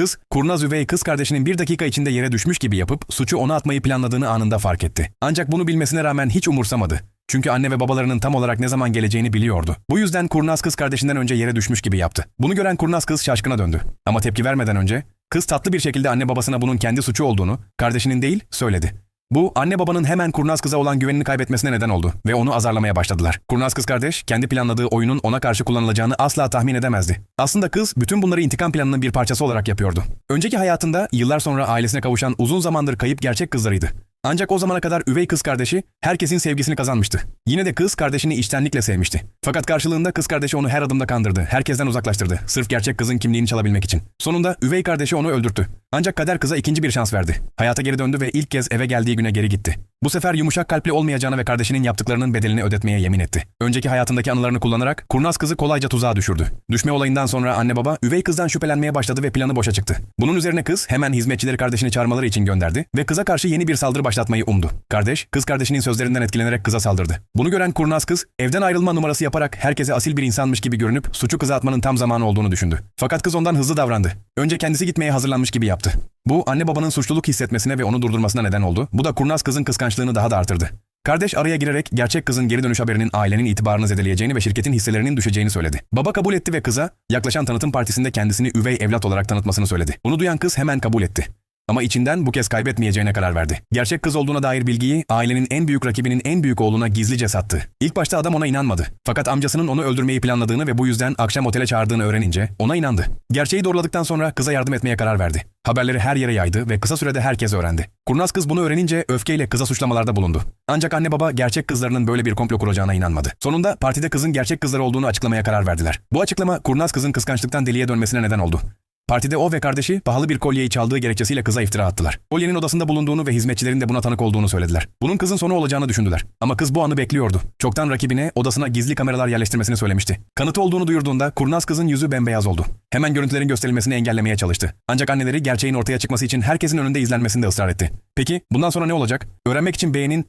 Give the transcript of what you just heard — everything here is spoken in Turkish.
Kız, kurnaz üvey kız kardeşinin bir dakika içinde yere düşmüş gibi yapıp suçu ona atmayı planladığını anında fark etti. Ancak bunu bilmesine rağmen hiç umursamadı. Çünkü anne ve babalarının tam olarak ne zaman geleceğini biliyordu. Bu yüzden kurnaz kız kardeşinden önce yere düşmüş gibi yaptı. Bunu gören kurnaz kız şaşkına döndü. Ama tepki vermeden önce kız tatlı bir şekilde anne babasına bunun kendi suçu olduğunu, kardeşinin değil, söyledi. Bu anne babanın hemen kurnaz kıza olan güvenini kaybetmesine neden oldu ve onu azarlamaya başladılar. Kurnaz kız kardeş kendi planladığı oyunun ona karşı kullanılacağını asla tahmin edemezdi. Aslında kız bütün bunları intikam planının bir parçası olarak yapıyordu. Önceki hayatında yıllar sonra ailesine kavuşan uzun zamandır kayıp gerçek kızlarıydı. Ancak o zamana kadar üvey kız kardeşi herkesin sevgisini kazanmıştı. Yine de kız kardeşini içtenlikle sevmişti. Fakat karşılığında kız kardeşi onu her adımda kandırdı, herkesten uzaklaştırdı. Sırf gerçek kızın kimliğini çalabilmek için. Sonunda üvey kardeşi onu öldürttü. Ancak kader kıza ikinci bir şans verdi. Hayata geri döndü ve ilk kez eve geldiği güne geri gitti. Bu sefer yumuşak kalpli olmayacağına ve kardeşinin yaptıklarının bedelini ödetmeye yemin etti. Önceki hayatındaki anılarını kullanarak kurnaz kızı kolayca tuzağa düşürdü. Düşme olayından sonra anne baba üvey kızdan şüphelenmeye başladı ve planı boşa çıktı. Bunun üzerine kız hemen hizmetçileri kardeşini çağırmaları için gönderdi ve kıza karşı yeni bir saldırı başlatmayı umdu. Kardeş, kız kardeşinin sözlerinden etkilenerek kıza saldırdı. Bunu gören kurnaz kız, evden ayrılma numarası yaparak herkese asil bir insanmış gibi görünüp suçu kıza atmanın tam zamanı olduğunu düşündü. Fakat kız ondan hızlı davrandı. Önce kendisi gitmeye hazırlanmış gibi yaptı. Bu anne babanın suçluluk hissetmesine ve onu durdurmasına neden oldu. Bu da kurnaz kızın kıskançlığını daha da artırdı. Kardeş araya girerek gerçek kızın geri dönüş haberinin ailenin itibarını zedeleyeceğini ve şirketin hisselerinin düşeceğini söyledi. Baba kabul etti ve kıza yaklaşan tanıtım partisinde kendisini üvey evlat olarak tanıtmasını söyledi. Bunu duyan kız hemen kabul etti. Ama içinden bu kez kaybetmeyeceğine karar verdi. Gerçek kız olduğuna dair bilgiyi ailenin en büyük rakibinin en büyük oğluna gizlice sattı. İlk başta adam ona inanmadı. Fakat amcasının onu öldürmeyi planladığını ve bu yüzden akşam otele çağırdığını öğrenince ona inandı. Gerçeği doğruladıktan sonra kıza yardım etmeye karar verdi. Haberleri her yere yaydı ve kısa sürede herkes öğrendi. Kurnaz kız bunu öğrenince öfkeyle kıza suçlamalarda bulundu. Ancak anne baba gerçek kızlarının böyle bir komplo kuracağına inanmadı. Sonunda partide kızın gerçek kızları olduğunu açıklamaya karar verdiler. Bu açıklama kurnaz kızın kıskançlıktan deliye dönmesine neden oldu. Partide o ve kardeşi pahalı bir kolyeyi çaldığı gerekçesiyle kıza iftira attılar. Kolyenin odasında bulunduğunu ve hizmetçilerin de buna tanık olduğunu söylediler. Bunun kızın sonu olacağını düşündüler. Ama kız bu anı bekliyordu. Çoktan rakibine odasına gizli kameralar yerleştirmesini söylemişti. Kanıtı olduğunu duyurduğunda kurnaz kızın yüzü bembeyaz oldu. Hemen görüntülerin gösterilmesini engellemeye çalıştı. Ancak anneleri gerçeğin ortaya çıkması için herkesin önünde izlenmesinde ısrar etti. Peki bundan sonra ne olacak? Öğrenmek için beğenin